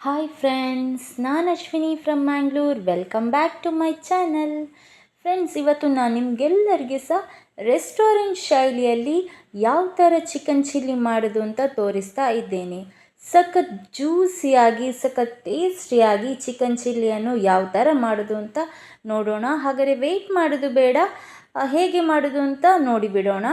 Hi friends ನಾನು Ashwini from Mangalore welcome back to my channel friends ಇವತ್ತು ನಾನು ನಿಮಗೆಲ್ಲರಿಗೆ ಸಹ ರೆಸ್ಟೋರೆಂಟ್ ಶೈಲಿಯಲ್ಲಿ ಯಾವ ಥರ ಚಿಕನ್ ಚಿಲ್ಲಿ ಮಾಡೋದು ಅಂತ ತೋರಿಸ್ತಾ ಇದ್ದೇನೆ. ಸಖತ್ ಜ್ಯೂಸಿಯಾಗಿ ಸಖತ್ ಟೇಸ್ಟಿಯಾಗಿ ಚಿಕನ್ ಚಿಲ್ಲಿಯನ್ನು ಯಾವ ಥರ ಮಾಡೋದು ಅಂತ ನೋಡೋಣ. ಹಾಗಾದರೆ ವೆಯ್ಟ್ ಮಾಡೋದು ಬೇಡ. ಹೇಗೆ ಮಾಡೋದು ಅಂತ ನೋಡಿಬಿಡೋಣ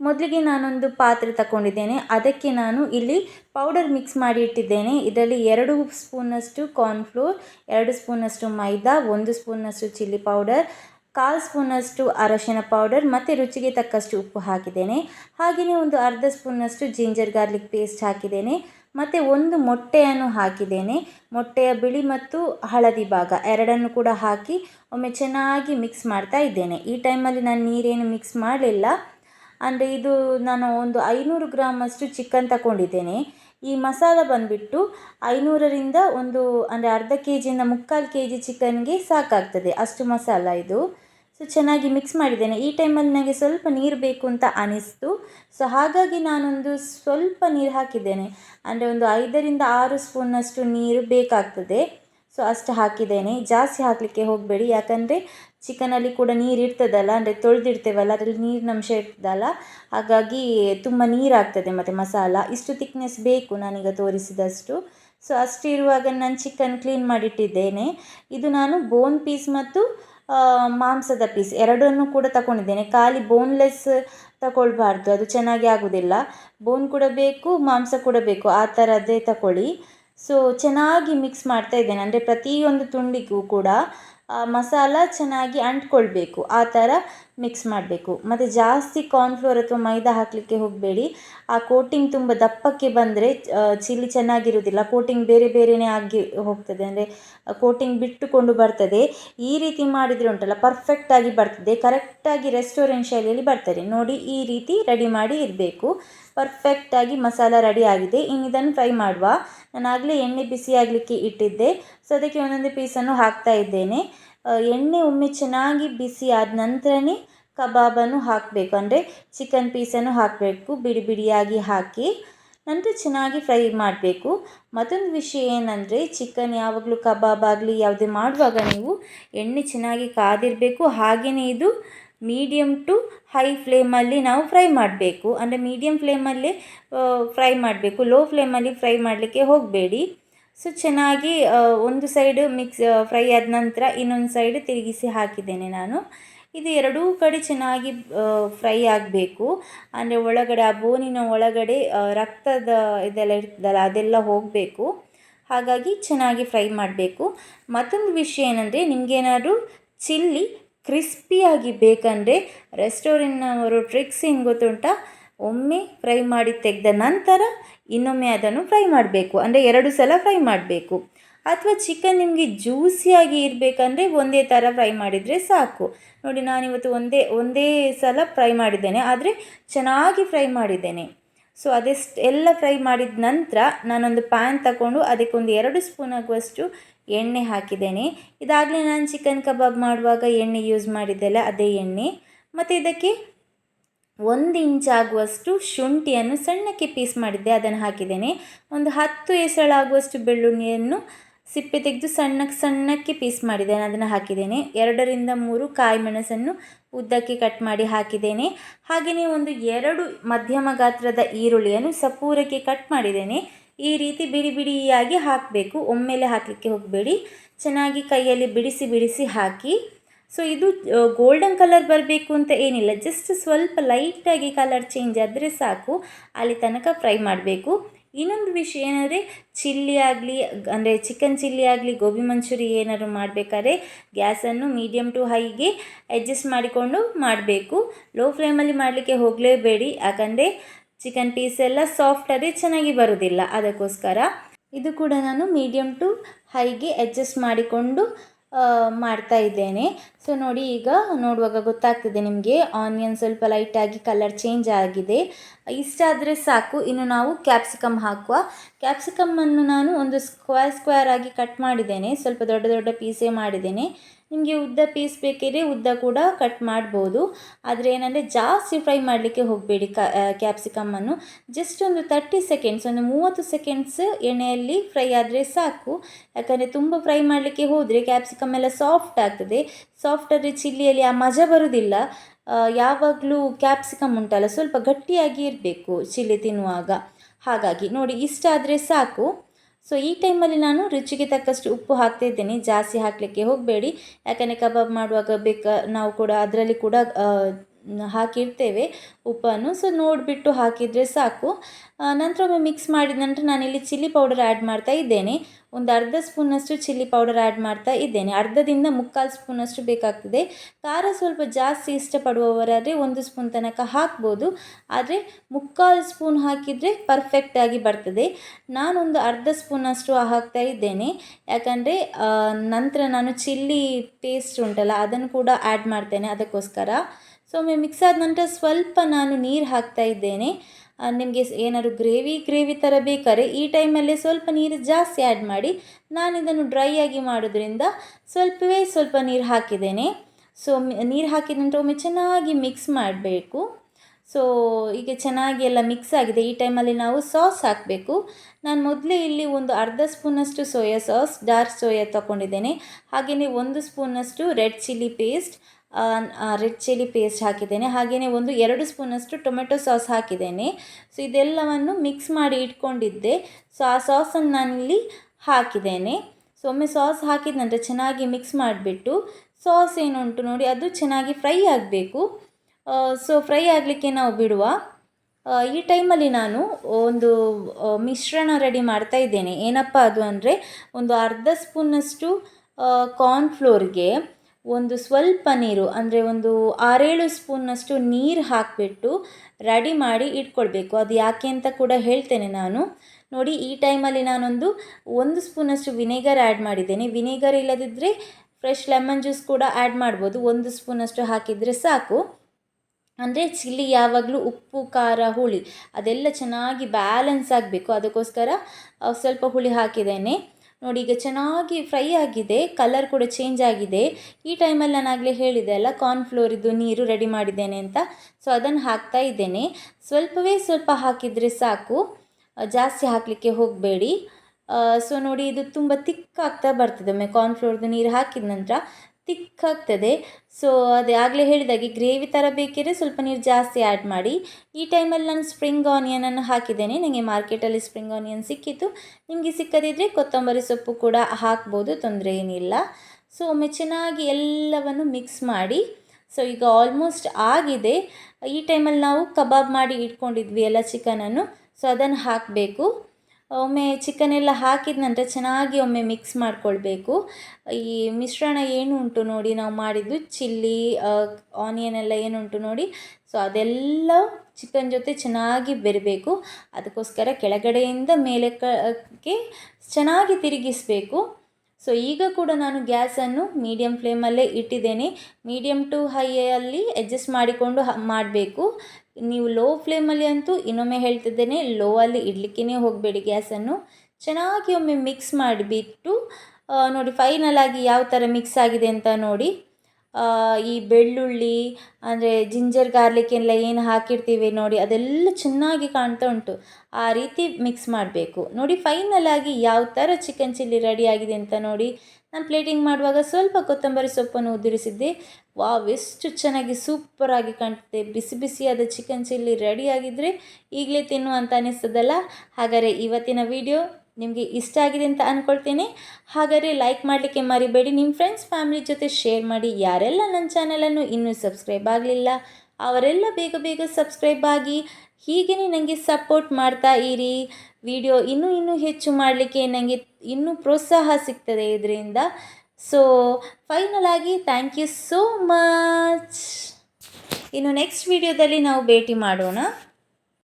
ಮೊದಲಿಗೆ ನಾನೊಂದು ಪಾತ್ರೆ ತಗೊಂಡಿದ್ದೇನೆ ಅದಕ್ಕೆ ನಾನು ಇಲ್ಲಿ ಪೌಡರ್ ಮಿಕ್ಸ್ ಮಾಡಿ ಇಟ್ಟಿದ್ದೇನೆ. ಇದರಲ್ಲಿ ಎರಡು ಸ್ಪೂನಷ್ಟು ಕಾರ್ನ್ಫ್ಲೋರ್ ಎರಡು ಸ್ಪೂನಷ್ಟು ಮೈದಾ, ಒಂದು ಸ್ಪೂನಷ್ಟು ಚಿಲ್ಲಿ ಪೌಡರ್ ಕಾಲು ಸ್ಪೂನಷ್ಟು ಅರಶಿನ ಪೌಡರ್ ಮತ್ತು ರುಚಿಗೆ ತಕ್ಕಷ್ಟು ಉಪ್ಪು ಹಾಕಿದ್ದೇನೆ. ಹಾಗೆಯೇ ಒಂದು ಅರ್ಧ ಸ್ಪೂನಷ್ಟು ಜಿಂಜರ್ ಗಾರ್ಲಿಕ್ ಪೇಸ್ಟ್ ಹಾಕಿದ್ದೇನೆ. ಮತ್ತು ಒಂದು ಮೊಟ್ಟೆಯನ್ನು ಹಾಕಿದ್ದೇನೆ. ಮೊಟ್ಟೆಯ ಬಿಳಿ ಮತ್ತು ಹಳದಿ ಭಾಗ ಎರಡನ್ನು ಕೂಡ ಹಾಕಿ ಒಮ್ಮೆ ಚೆನ್ನಾಗಿ ಮಿಕ್ಸ್ ಮಾಡ್ತಾ ಇದ್ದೇನೆ. ಈ ಟೈಮಲ್ಲಿ ನಾನು ನೀರೇನು ಮಿಕ್ಸ್ ಮಾಡಲಿಲ್ಲ. ಅಂದರೆ ಇದು ನಾನು ಒಂದು ಐನೂರು ಗ್ರಾಮಷ್ಟು ಚಿಕನ್ ತಗೊಂಡಿದ್ದೇನೆ. ಈ ಮಸಾಲ ಬಂದುಬಿಟ್ಟು ಐನೂರರಿಂದ ಒಂದು, ಅಂದರೆ ಅರ್ಧ ಕೆ ಜಿಯಿಂದ ಮುಕ್ಕಾಲು ಕೆ ಜಿ ಚಿಕನ್ಗೆ ಸಾಕಾಗ್ತದೆ. ಅಷ್ಟು ಮಸಾಲ ಇದು. ಸೊ ಚೆನ್ನಾಗಿ ಮಿಕ್ಸ್ ಮಾಡಿದ್ದೇನೆ. ಈ ಟೈಮಲ್ಲಿ ನನಗೆ ಸ್ವಲ್ಪ ನೀರು ಬೇಕು ಅಂತ ಅನಿಸ್ತು. ಸೊ ಹಾಗಾಗಿ ನಾನೊಂದು ಸ್ವಲ್ಪ ನೀರು ಹಾಕಿದ್ದೇನೆ. ಅಂದರೆ ಒಂದು ಐದರಿಂದ ಆರು ಸ್ಪೂನಷ್ಟು ನೀರು ಬೇಕಾಗ್ತದೆ. ಸೊ ಅಷ್ಟು ಹಾಕಿದ್ದೇನೆ. ಜಾಸ್ತಿ ಹಾಕಲಿಕ್ಕೆ ಹೋಗಬೇಡಿ. ಯಾಕಂದರೆ ಚಿಕನಲ್ಲಿ ಕೂಡ ನೀರು ಇರ್ತದಲ್ಲ, ಅಂದರೆ ತೊಳೆದಿಡ್ತೇವಲ್ಲ, ಅದರಲ್ಲಿ ನೀರಿನ ಅಂಶ ಇರ್ತದಲ್ಲ, ಹಾಗಾಗಿ ತುಂಬ ನೀರಾಗ್ತದೆ ಮತ್ತು ಮಸಾಲ. ಇಷ್ಟು ತಿಕ್ನೆಸ್ ಬೇಕು ನಾನೀಗ ತೋರಿಸಿದಷ್ಟು. ಸೊ ಅಷ್ಟು ಇರುವಾಗ ನಾನು ಚಿಕನ್ ಕ್ಲೀನ್ ಮಾಡಿಟ್ಟಿದ್ದೇನೆ. ಇದು ನಾನು ಬೋನ್ ಪೀಸ್ ಮತ್ತು ಮಾಂಸದ ಪೀಸ್ ಎರಡನ್ನೂ ಕೂಡ ತಗೊಂಡಿದ್ದೇನೆ ಖಾಲಿ ಬೋನ್ಲೆಸ್ ತಗೊಳ್ಬಾರ್ದು ಅದು ಚೆನ್ನಾಗಿ ಆಗೋದಿಲ್ಲ. ಬೋನ್ ಕೂಡ ಬೇಕು, ಮಾಂಸ ಕೂಡ ಬೇಕು, ಆ ಥರದ್ದೇ ತಗೊಳ್ಳಿ ಸೊ ಚೆನ್ನಾಗಿ ಮಿಕ್ಸ್ ಮಾಡ್ತಾ ಇದ್ದೇನೆ, ಅಂದರೆ ಪ್ರತಿಯೊಂದು ತುಂಡಿಗೂ ಕೂಡ. ಮಸಾಲ ಚೆನ್ನಾಗಿ ಅಂಟ್ಕೊಳ್ಬೇಕು. ಆ ಥರ ಮಿಕ್ಸ್ ಮಾಡಬೇಕು. ಮತ್ತು ಜಾಸ್ತಿ ಕಾರ್ನ್ಫ್ಲೋರ್ ಅಥವಾ ಮೈದಾ ಹಾಕಲಿಕ್ಕೆ ಹೋಗಬೇಡಿ. ಆ ಕೋಟಿಂಗ್ ತುಂಬ ದಪ್ಪಕ್ಕೆ ಬಂದರೆ ಚಿಲ್ಲಿ ಚೆನ್ನಾಗಿರೋದಿಲ್ಲ. ಕೋಟಿಂಗ್ ಬೇರೆ ಬೇರೆಯೇ ಆಗಿ ಹೋಗ್ತದೆ. ಅಂದರೆ ಕೋಟಿಂಗ್ ಬಿಟ್ಟುಕೊಂಡು ಬರ್ತದೆ. ಈ ರೀತಿ ಮಾಡಿದರೆ ಉಂಟಲ್ಲ ಪರ್ಫೆಕ್ಟಾಗಿ ಬರ್ತದೆ. ಕರೆಕ್ಟಾಗಿ ರೆಸ್ಟೋರೆಂಟ್ ಶೈಲಿಯಲ್ಲಿ ಬರ್ತದೆ. ನೋಡಿ, ಈ ರೀತಿ ರೆಡಿ ಮಾಡಿ ಇರಬೇಕು. ಪರ್ಫೆಕ್ಟಾಗಿ ಮಸಾಲ ರೆಡಿ ಆಗಿದೆ. ಇನ್ನು ಇದನ್ನು ಫ್ರೈ ಮಾಡುವ. ನಾನು ಆಗಲೇ ಎಣ್ಣೆ ಬಿಸಿ ಆಗಲಿಕ್ಕೆ ಇಟ್ಟಿದ್ದೆ. ಸೊ, ಅದಕ್ಕೆ ಒಂದೊಂದು ಪೀಸನ್ನು ಹಾಕ್ತಾ ಇದ್ದೇನೆ. ಎಣ್ಣೆ ಒಮ್ಮೆ ಚೆನ್ನಾಗಿ ಬಿಸಿ ಆದ ನಂತರನೇ ಕಬಾಬನ್ನು ಹಾಕಬೇಕು. ಅಂದರೆ ಚಿಕನ್ ಪೀಸನ್ನು ಹಾಕಬೇಕು, ಬಿಡಿ ಬಿಡಿಯಾಗಿ ಹಾಕಿ ನಂತರ ಚೆನ್ನಾಗಿ ಫ್ರೈ ಮಾಡಬೇಕು. ಮತ್ತೊಂದು ವಿಷಯ ಏನಂದರೆ ಚಿಕನ್ ಯಾವಾಗಲೂ ಕಬಾಬ್ ಆಗಲಿ ಯಾವುದೇ ಮಾಡುವಾಗ ನೀವು ಎಣ್ಣೆ ಚೆನ್ನಾಗಿ ಕಾದಿರಬೇಕು. ಹಾಗೆಯೇ ಇದು ಮೀಡಿಯಮ್ ಟು ಹೈ ಫ್ಲೇಮಲ್ಲಿ ನಾವು ಫ್ರೈ ಮಾಡಬೇಕು. ಅಂದರೆ ಮೀಡಿಯಮ್ ಫ್ಲೇಮಲ್ಲೇ ಫ್ರೈ ಮಾಡಬೇಕು. ಲೋ ಫ್ಲೇಮಲ್ಲಿ ಫ್ರೈ ಮಾಡಲಿಕ್ಕೆ ಹೋಗಬೇಡಿ. ಸೊ ಚೆನ್ನಾಗಿ ಒಂದು ಸೈಡ್ ಮಿಕ್ಸ್ ಫ್ರೈ ಆದ ನಂತರ ಇನ್ನೊಂದು ಸೈಡ್ ತಿರುಗಿಸಿ ಹಾಕಿದ್ದೇನೆ ನಾನು. ಇದು ಎರಡೂ ಕಡೆ ಚೆನ್ನಾಗಿ ಫ್ರೈ ಆಗಬೇಕು. ಅಂದರೆ ಒಳಗಡೆ, ಆ ಬೋನಿನ ಒಳಗಡೆ ರಕ್ತದ ಇದೆಲ್ಲ ಇರ್ತದಲ್ಲ, ಅದೆಲ್ಲ ಹೋಗಬೇಕು. ಹಾಗಾಗಿ ಚೆನ್ನಾಗಿ ಫ್ರೈ ಮಾಡಬೇಕು. ಮತ್ತೊಂದು ವಿಷಯ ಏನಂದರೆ ನಿಮಗೇನಾದ್ರೂ ಚಿಲ್ಲಿ ಕ್ರಿಸ್ಪಿಯಾಗಿ ಬೇಕಂದರೆ ರೆಸ್ಟೋರೆಂಟ್ನವರು ಟ್ರಿಕ್ಸ್ ಏನು ಗೊತ್ತುಂಟಾ? ಒಮ್ಮೆ ಫ್ರೈ ಮಾಡಿ ತೆಗೆದ ನಂತರ ಇನ್ನೊಮ್ಮೆ ಅದನ್ನು ಫ್ರೈ ಮಾಡಬೇಕು. ಅಂದರೆ ಎರಡು ಸಲ ಫ್ರೈ ಮಾಡಬೇಕು. ಅಥವಾ ಚಿಕನ್ ನಿಮಗೆ ಜ್ಯೂಸಿಯಾಗಿ ಇರಬೇಕಂದ್ರೆ ಒಂದೇ ಥರ ಫ್ರೈ ಮಾಡಿದರೆ ಸಾಕು. ನೋಡಿ, ನಾನಿವತ್ತು ಒಂದೇ ಒಂದೇ ಸಲ ಫ್ರೈ ಮಾಡಿದ್ದೇನೆ, ಆದರೆ ಚೆನ್ನಾಗಿ ಫ್ರೈ ಮಾಡಿದ್ದೇನೆ. ಸೊ, ಅದೆಷ್ಟು, ಎಲ್ಲ ಫ್ರೈ ಮಾಡಿದ ನಂತರ ನಾನೊಂದು ಪ್ಯಾನ್ ತಗೊಂಡು ಅದಕ್ಕೊಂದು ಎರಡು ಸ್ಪೂನ್ ಆಗುವಷ್ಟು ಎಣ್ಣೆ ಹಾಕಿದ್ದೇನೆ. ಇದಾಗಲೇ ನಾನು ಚಿಕನ್ ಕಬಾಬ್ ಮಾಡುವಾಗ ಎಣ್ಣೆ ಯೂಸ್ ಮಾಡಿದ್ದೆಲ್ಲ ಅದೇ ಎಣ್ಣೆ. ಮತ್ತು ಇದಕ್ಕೆ ಒಂದು ಇಂಚಾಗುವಷ್ಟು ಶುಂಠಿಯನ್ನು ಸಣ್ಣಕ್ಕೆ ಪೀಸ್ ಮಾಡಿದ್ದೆ, ಅದನ್ನು ಹಾಕಿದ್ದೇನೆ. ಒಂದು ಹತ್ತು ಎಸಳಾಗುವಷ್ಟು ಬೆಳ್ಳುಳ್ಳಿಯನ್ನು ಸಿಪ್ಪೆ ತೆಗೆದು ಸಣ್ಣಕ್ಕೆ ಸಣ್ಣಕ್ಕೆ ಪೀಸ್ ಮಾಡಿದ್ದೇನೆ, ಅದನ್ನು ಹಾಕಿದ್ದೇನೆ. ಎರಡರಿಂದ ಮೂರು ಕಾಯಿ ಮೆಣಸನ್ನು ಉದ್ದಕ್ಕೆ ಕಟ್ ಮಾಡಿ ಹಾಕಿದ್ದೇನೆ. ಹಾಗೆಯೇ ಒಂದು ಎರಡು ಮಧ್ಯಮ ಗಾತ್ರದ ಈರುಳ್ಳಿಯನ್ನು ಸಪೂರಕ್ಕೆ ಕಟ್ ಮಾಡಿದ್ದೇನೆ. ಈ ರೀತಿ ಬಿಡಿ ಬಿಡಿಯಾಗಿ ಹಾಕಬೇಕು. ಒಮ್ಮೆಲೆ ಹಾಕಲಿಕ್ಕೆ ಹೋಗಬೇಡಿ. ಚೆನ್ನಾಗಿ ಕೈಯಲ್ಲಿ ಬಿಡಿಸಿ ಬಿಡಿಸಿ ಹಾಕಿ ಸೊ ಇದು ಗೋಲ್ಡನ್ ಕಲರ್ ಬರಬೇಕು ಅಂತ ಏನಿಲ್ಲ ಜಸ್ಟ್ ಸ್ವಲ್ಪ ಲೈಟಾಗಿ ಕಲರ್ ಚೇಂಜ್ ಆದರೆ ಸಾಕು. ಅಲ್ಲಿ ತನಕ ಫ್ರೈ ಮಾಡಬೇಕು. ಇನ್ನೊಂದು ವಿಷಯ ಏನಂದರೆ ಚಿಲ್ಲಿ ಆಗಲಿ, ಅಂದರೆ ಚಿಕನ್ ಚಿಲ್ಲಿ ಆಗಲಿ ಗೋಬಿ ಮಂಚೂರಿ ಏನಾದ್ರು ಮಾಡಬೇಕಾದ್ರೆ ಗ್ಯಾಸನ್ನು ಮೀಡಿಯಮ್ ಟು ಹೈಗೆ ಅಡ್ಜಸ್ಟ್ ಮಾಡಿಕೊಂಡು ಮಾಡಬೇಕು. ಲೋ ಫ್ಲೇಮಲ್ಲಿ ಮಾಡಲಿಕ್ಕೆ ಹೋಗಲೇಬೇಡಿ, ಯಾಕಂದರೆ ಚಿಕನ್ ಪೀಸ್ ಎಲ್ಲ ಸಾಫ್ಟ್ ಆದರೆ ಚೆನ್ನಾಗಿ ಬರೋದಿಲ್ಲ. ಅದಕ್ಕೋಸ್ಕರ, ಇದು ಕೂಡ ನಾನು ಮೀಡಿಯಮ್ ಟು ಹೈಗೆ ಅಡ್ಜಸ್ಟ್ ಮಾಡಿಕೊಂಡು ಮಾಡ್ತಾ ಇದ್ದೇನೆ. ಸೊ ನೋಡಿ ಈಗ ನೋಡುವಾಗ ಗೊತ್ತಾಗ್ತದೆ ನಿಮಗೆ ಆನಿಯನ್ ಸ್ವಲ್ಪ ಲೈಟಾಗಿ ಕಲರ್ ಚೇಂಜ್ ಆಗಿದೆ. ಇಷ್ಟ ಆದರೆ ಸಾಕು. ಇನ್ನು ನಾವು ಕ್ಯಾಪ್ಸಿಕಮ್ ಹಾಕುವ. ಕ್ಯಾಪ್ಸಿಕಮ್ಮನ್ನು ನಾನು ಒಂದು ಸ್ಕ್ವೇರ್ ಸ್ಕ್ವೇರ್ ಆಗಿ ಕಟ್ ಮಾಡಿದ್ದೇನೆ. ಸ್ವಲ್ಪ ದೊಡ್ಡ ದೊಡ್ಡ ಪೀಸೇ ಮಾಡಿದ್ದೇನೆ. ನಿಮಗೆ ಉದ್ದ ಪೀಸ್ ಬೇಕಿದ್ರೆ ಉದ್ದ ಕೂಡ ಕಟ್ ಮಾಡ್ಬೋದು. ಆದರೆ ಏನಂದರೆ ಜಾಸ್ತಿ ಫ್ರೈ ಮಾಡಲಿಕ್ಕೆ ಹೋಗಬೇಡಿ ಕ್ಯಾಪ್ಸಿಕಮ್ಮನ್ನು ಜಸ್ಟ್ ಒಂದು ತರ್ಟಿ ಸೆಕೆಂಡ್ಸ್ ಒಂದು ಮೂವತ್ತು ಸೆಕೆಂಡ್ಸ್ ಎಣ್ಣೆಯಲ್ಲಿ ಫ್ರೈ ಆದರೆ ಸಾಕು. ಯಾಕಂದರೆ ತುಂಬ ಫ್ರೈ ಮಾಡಲಿಕ್ಕೆ ಹೋದರೆ ಕ್ಯಾಪ್ಸಿಕಮ್ ಎಲ್ಲ ಸಾಫ್ಟ್ ಆಗ್ತದೆ. ಸಾಫ್ಟ್ ಆದರೆ ಚಿಲ್ಲಿಯಲ್ಲಿ ಆ ಮಜಾ ಬರೋದಿಲ್ಲ. ಯಾವಾಗಲೂ ಕ್ಯಾಪ್ಸಿಕಮ್ ಉಂಟಲ್ಲ, ಸ್ವಲ್ಪ ಗಟ್ಟಿಯಾಗಿ ಇರಬೇಕು ಚಿಲ್ಲಿ ತಿನ್ನುವಾಗ. ಹಾಗಾಗಿ ನೋಡಿ, ಇಷ್ಟ ಆದರೆ ಸಾಕು. ಸೊ ಈ ಟೈಮಲ್ಲಿ ನಾನು ರುಚಿಗೆ ತಕ್ಕಷ್ಟು ಉಪ್ಪು ಹಾಕ್ತಾ ಇದ್ದೇನೆ. ಜಾಸ್ತಿ ಹಾಕಲಿಕ್ಕೆ ಹೋಗಬೇಡಿ. ಯಾಕಂದರೆ ಕಬಾಬ್ ಮಾಡುವಾಗ ಬೇಕಾ, ನಾವು ಕೂಡ ಅದರಲ್ಲಿ ಕೂಡ ಹಾಕಿರ್ತೇವೆ ಉಪ್ಪನ್ನು. ಸೊ ನೋಡಿಬಿಟ್ಟು ಹಾಕಿದರೆ ಸಾಕು. ನಂತರ ಒಮ್ಮೆ ಮಿಕ್ಸ್ ಮಾಡಿದ ನಂತರ ನಾನಿಲ್ಲಿ ಚಿಲ್ಲಿ ಪೌಡರ್ ಆ್ಯಡ್ ಮಾಡ್ತಾ ಇದ್ದೇನೆ. ಒಂದು ಅರ್ಧ ಸ್ಪೂನಷ್ಟು ಚಿಲ್ಲಿ ಪೌಡರ್ ಆ್ಯಡ್ ಮಾಡ್ತಾ ಇದ್ದೇನೆ. ಅರ್ಧದಿಂದ ಮುಕ್ಕಾಲು ಸ್ಪೂನಷ್ಟು ಬೇಕಾಗ್ತದೆ. ಖಾರ ಸ್ವಲ್ಪ ಜಾಸ್ತಿ ಇಷ್ಟಪಡುವವರಾದರೆ ಒಂದು ಸ್ಪೂನ್ ತನಕ ಹಾಕ್ಬೋದು. ಆದರೆ ಮುಕ್ಕಾಲು ಸ್ಪೂನ್ ಹಾಕಿದರೆ ಪರ್ಫೆಕ್ಟಾಗಿ ಬರ್ತದೆ. ನಾನೊಂದು ಅರ್ಧ ಸ್ಪೂನಷ್ಟು ಹಾಕ್ತಾ ಇದ್ದೇನೆ. ಯಾಕಂದರೆ ನಂತರ ನಾನು ಚಿಲ್ಲಿ ಪೇಸ್ಟ್ ಉಂಟಲ್ಲ, ಅದನ್ನು ಕೂಡ ಆ್ಯಡ್ ಮಾಡ್ತೇನೆ ಅದಕ್ಕೋಸ್ಕರ. ಸೊ ಒಮ್ಮೆ ಮಿಕ್ಸ್ ಆದ ನಂತರ ಸ್ವಲ್ಪ ನಾನು ನೀರು ಹಾಕ್ತಾ ಇದ್ದೇನೆ. ನಿಮಗೆ ಏನಾದ್ರು ಗ್ರೇವಿ ಗ್ರೇವಿ ಥರ ಬೇಕಾದ್ರೆ ಈ ಟೈಮಲ್ಲಿ ಸ್ವಲ್ಪ ನೀರು ಜಾಸ್ತಿ ಆ್ಯಡ್ ಮಾಡಿ ನಾನು ಇದನ್ನು ಡ್ರೈ ಆಗಿ ಮಾಡೋದ್ರಿಂದ ಸ್ವಲ್ಪವೇ ಸ್ವಲ್ಪ ನೀರು ಹಾಕಿದ್ದೇನೆ. ಸೊ ನೀರು ಹಾಕಿದ ನಂತರ ಒಮ್ಮೆ ಚೆನ್ನಾಗಿ ಮಿಕ್ಸ್ ಮಾಡಬೇಕು. ಸೊ ಈಗ ಚೆನ್ನಾಗಿ ಎಲ್ಲ ಮಿಕ್ಸ್ ಆಗಿದೆ. ಈ ಟೈಮಲ್ಲಿ ನಾವು ಸಾಸ್ ಹಾಕಬೇಕು. ನಾನು ಮೊದಲೇ ಇಲ್ಲಿ ಒಂದು ಅರ್ಧ ಸ್ಪೂನಷ್ಟು ಸೋಯಾ ಸಾಸ್, ಡಾರ್ಕ್ ಸೋಯಾ ತಗೊಂಡಿದ್ದೇನೆ. ಹಾಗೆಯೇ ಒಂದು ಸ್ಪೂನಷ್ಟು red chilli paste red chilli paste ಹಾಕಿದ್ದೇನೆ. ಹಾಗೆಯೇ ಒಂದು ಎರಡು ಸ್ಪೂನಷ್ಟು ಟೊಮೆಟೊ ಸಾಸ್ ಹಾಕಿದ್ದೇನೆ. ಸೊ, ಇದೆಲ್ಲವನ್ನು ಮಿಕ್ಸ್ ಮಾಡಿ ಇಟ್ಕೊಂಡಿದ್ದೆ. ಸೊ, ಆ ಸಾಸನ್ನು ನಾನಿಲ್ಲಿ ಹಾಕಿದ್ದೇನೆ. ಸೊ, ಒಮ್ಮೆ ಸಾಸ್ ಹಾಕಿದ ನಂತರ ಚೆನ್ನಾಗಿ ಮಿಕ್ಸ್ ಮಾಡಿಬಿಟ್ಟು ಸಾಸ್ ಏನುಂಟು ನೋಡಿ, ಅದು ಚೆನ್ನಾಗಿ ಫ್ರೈ ಆಗಬೇಕು. ಸೊ, ಫ್ರೈ ಆಗಲಿಕ್ಕೆ ನಾವು ಬಿಡುವ ಈ ಟೈಮಲ್ಲಿ ನಾನು ಒಂದು ಮಿಶ್ರಣ ರೆಡಿ ಮಾಡ್ತಾ ಇದ್ದೇನೆ. ಏನಪ್ಪ ಅದು ಅಂದರೆ, ಒಂದು ಅರ್ಧ ಸ್ಪೂನಷ್ಟು ಕಾರ್ನ್ಫ್ಲೋರ್ಗೆ ಒಂದು ಸ್ವಲ್ಪ ನೀರು, ಅಂದರೆ ಒಂದು ಆರೇಳು ಸ್ಪೂನ್ನಷ್ಟು ನೀರು ಹಾಕಿಬಿಟ್ಟು ರೆಡಿ ಮಾಡಿ ಇಟ್ಕೊಳ್ಬೇಕು. ಅದು ಯಾಕೆ ಅಂತ ಕೂಡ ಹೇಳ್ತೇನೆ ನಾನು. ನೋಡಿ, ಈ ಟೈಮಲ್ಲಿ ನಾನೊಂದು ಒಂದು ಸ್ಪೂನಷ್ಟು ವಿನೆಗರ್ ಆ್ಯಡ್ ಮಾಡಿದ್ದೇನೆ. ವಿನೆಗರ್ ಇಲ್ಲದಿದ್ದರೆ ಫ್ರೆಶ್ ಲೆಮನ್ ಜ್ಯೂಸ್ ಕೂಡ ಆ್ಯಡ್ ಮಾಡ್ಬೋದು. ಒಂದು ಸ್ಪೂನಷ್ಟು ಹಾಕಿದರೆ ಸಾಕು. ಅಂದರೆ ಚಿಲ್ಲಿ, ಯಾವಾಗಲೂ ಉಪ್ಪು, ಖಾರ, ಹುಳಿ ಅದೆಲ್ಲ ಚೆನ್ನಾಗಿ ಬ್ಯಾಲೆನ್ಸ್ ಆಗಬೇಕು. ಅದಕ್ಕೋಸ್ಕರ ಸ್ವಲ್ಪ ಹುಳಿ ಹಾಕಿದ್ದೇನೆ. ನೋಡಿ, ಈಗ ಚೆನ್ನಾಗಿ ಫ್ರೈ ಆಗಿದೆ, ಕಲರ್ ಕೂಡ ಚೇಂಜ್ ಆಗಿದೆ. ಈ ಟೈಮಲ್ಲಿ ನಾನು ಆಗಲೇ ಹೇಳಿದೆ ಅಲ್ಲ ಕಾರ್ನ್ಫ್ಲೋರಿದ್ದು ನೀರು ರೆಡಿ ಮಾಡಿದ್ದೇನೆ ಅಂತ. ಸೊ ಅದನ್ನು ಹಾಕ್ತಾ ಇದ್ದೇನೆ. ಸ್ವಲ್ಪವೇ ಸ್ವಲ್ಪ ಹಾಕಿದರೆ ಸಾಕು. ಜಾಸ್ತಿ ಹಾಕಲಿಕ್ಕೆ ಹೋಗಬೇಡಿ. ಸೊ ನೋಡಿ, ಇದು ತುಂಬ ತಿಕ್ಕಾಗ್ತಾ ಬರ್ತದೆ. ಒಮ್ಮೆ ಕಾರ್ನ್ಫ್ಲೋರ್ದು ನೀರು ಹಾಕಿದ ನಂತರ ತಿಕ್ಕಾಗ್ತದೆ. ಸೊ ಅದೇ ಆಗಲೇ ಹೇಳಿದಾಗೆ ಗ್ರೇವಿ ಥರ ಬೇಕಿದ್ರೆ ಸ್ವಲ್ಪ ನೀರು ಜಾಸ್ತಿ ಆ್ಯಡ್ ಮಾಡಿ. ಈ ಟೈಮಲ್ಲಿ ನಾನು ಸ್ಪ್ರಿಂಗ್ ಆನಿಯನನ್ನು ಹಾಕಿದ್ದೇನೆ. ನನಗೆ ಮಾರ್ಕೆಟಲ್ಲಿ ಸ್ಪ್ರಿಂಗ್ ಆನಿಯನ್ ಸಿಕ್ಕಿತ್ತು. ನಿಮಗೆ ಸಿಕ್ಕದಿದ್ದರೆ ಕೊತ್ತಂಬರಿ ಸೊಪ್ಪು ಕೂಡ ಹಾಕ್ಬೋದು, ತೊಂದರೆ ಏನಿಲ್ಲ. ಸೊ ಒಮ್ಮೆ ಚೆನ್ನಾಗಿ ಎಲ್ಲವನ್ನು ಮಿಕ್ಸ್ ಮಾಡಿ. ಸೊ ಈಗ ಆಲ್ಮೋಸ್ಟ್ ಆಗಿದೆ. ಈ ಟೈಮಲ್ಲಿ ನಾವು ಕಬಾಬ್ ಮಾಡಿ ಇಟ್ಕೊಂಡಿದ್ವಿ, ಎಲ್ಲ ಚಿಕನನ್ನು ಸೊ ಅದನ್ನು ಹಾಕಬೇಕು. ಒಮ್ಮೆ ಚಿಕನ್ ಎಲ್ಲ ಹಾಕಿದ ನಂತರ ಚೆನ್ನಾಗಿ ಒಮ್ಮೆ ಮಿಕ್ಸ್ ಮಾಡಿಕೊಳ್ಬೇಕು. ಈ ಮಿಶ್ರಣ ಏನು ಉಂಟು ನೋಡಿ ನಾವು ಮಾಡಿದ್ದು? ಚಿಲ್ಲಿ ಆನಿಯನ್ ಎಲ್ಲ ಏನುಂಟು ನೋಡಿ? ಸೊ ಅದೆಲ್ಲ ಚಿಕನ್ ಜೊತೆ ಚೆನ್ನಾಗಿ ಬೆರಬೇಕು. ಅದಕ್ಕೋಸ್ಕರ ಕೆಳಗಡೆಯಿಂದ ಮೇಲಕ್ಕೆ ಚೆನ್ನಾಗಿ ತಿರುಗಿಸಬೇಕು. ಸೊ ಈಗ ಕೂಡ ನಾನು ಗ್ಯಾಸನ್ನು ಮೀಡಿಯಮ್ ಫ್ಲೇಮಲ್ಲೇ ಇಟ್ಟಿದ್ದೇನೆ. ಮೀಡಿಯಮ್ ಟು ಹೈಯಲ್ಲಿ ಅಡ್ಜಸ್ಟ್ ಮಾಡಿಕೊಂಡು ಮಾಡಬೇಕು. ನೀವು ಲೋ ಫ್ಲೇಮಲ್ಲಿ ಅಂತೂ ಇನ್ನೊಮ್ಮೆ ಹೇಳ್ತಿದ್ದೇನೆ. ಲೋ ಅಲ್ಲಿ ಇಡ್ಲಿಕ್ಕೇ ಹೋಗಬೇಡಿ ಗ್ಯಾಸನ್ನು ಚೆನ್ನಾಗಿ ಒಮ್ಮೆ ಮಿಕ್ಸ್ ಮಾಡಿಬಿಟ್ಟು ನೋಡಿ ಫೈನಲ್ ಆಗಿ ಯಾವ ಥರ ಮಿಕ್ಸ್ ಆಗಿದೆ ಅಂತ ನೋಡಿ. ಈ ಬೆಳ್ಳುಳ್ಳಿ, ಅಂದರೆ ಜಿಂಜರ್ ಗಾರ್ಲಿಕ್ ಎಲ್ಲ ಏನು ಹಾಕಿರ್ತೀವಿ ನೋಡಿ, ಅದೆಲ್ಲ ಚೆನ್ನಾಗಿ ಕಾಣ್ತಾ ಉಂಟು. ಆ ರೀತಿ ಮಿಕ್ಸ್ ಮಾಡಬೇಕು. ನೋಡಿ ಫೈನಲ್ ಆಗಿ ಯಾವ ಥರ ಚಿಕನ್ ಚಿಲ್ಲಿ ರೆಡಿ ಆಗಿದೆ ಅಂತ ನೋಡಿ, ನಾನು ಪ್ಲೇಟಿಂಗ್ ಮಾಡುವಾಗ ಸ್ವಲ್ಪ ಕೊತ್ತಂಬರಿ ಸೊಪ್ಪನ್ನು ಉದುರಿಸಿದ್ದೆ ವಾವ್, ಎಷ್ಟು ಚೆನ್ನಾಗಿ ಸೂಪರಾಗಿ ಕಾಣ್ತದೆ. ಬಿಸಿ ಬಿಸಿಯಾದ ಚಿಕನ್ ಚಿಲ್ಲಿ ರೆಡಿ ಆಗಿದ್ದರೆ ಈಗಲೇ ತಿನ್ನು ಅಂತ ಅನಿಸ್ತದಲ್ಲ? ಹಾಗಾದರೆ ಇವತ್ತಿನ ವಿಡಿಯೋ ನಿಮಗೆ ಇಷ್ಟ ಆಗಿದೆ ಅಂತ ಅಂದ್ಕೊಳ್ತೀನಿ ಹಾಗಾದರೆ ಲೈಕ್ ಮಾಡಲಿಕ್ಕೆ ಮರಿಬೇಡಿ. ನಿಮ್ಮ ಫ್ರೆಂಡ್ಸ್ ಫ್ಯಾಮಿಲಿ ಜೊತೆ ಶೇರ್ ಮಾಡಿ. ಯಾರೆಲ್ಲ ನನ್ನ ಚಾನಲನ್ನು ಇನ್ನೂ ಸಬ್ಸ್ಕ್ರೈಬ್ ಆಗಲಿಲ್ಲ, ಅವರೆಲ್ಲ ಬೇಗ ಬೇಗ ಸಬ್ಸ್ಕ್ರೈಬ್ ಆಗಿ ಹೀಗೇ ನನಗೆ ಸಪೋರ್ಟ್ ಮಾಡ್ತಾ ಇರಿ. ವಿಡಿಯೋ ಇನ್ನೂ ಇನ್ನೂ ಹೆಚ್ಚು ಮಾಡಲಿಕ್ಕೆ ನನಗೆ ಇನ್ನೂ ಪ್ರೋತ್ಸಾಹ ಸಿಗ್ತದೆ ಇದರಿಂದ. ಸೊ ಫೈನಲ್ ಆಗಿ ಥ್ಯಾಂಕ್ ಯು ಸೋ ಮಚ್ ಇನ್ನು ನೆಕ್ಸ್ಟ್ ವಿಡಿಯೋದಲ್ಲಿ ನಾವು ಭೇಟಿ ಮಾಡೋಣ.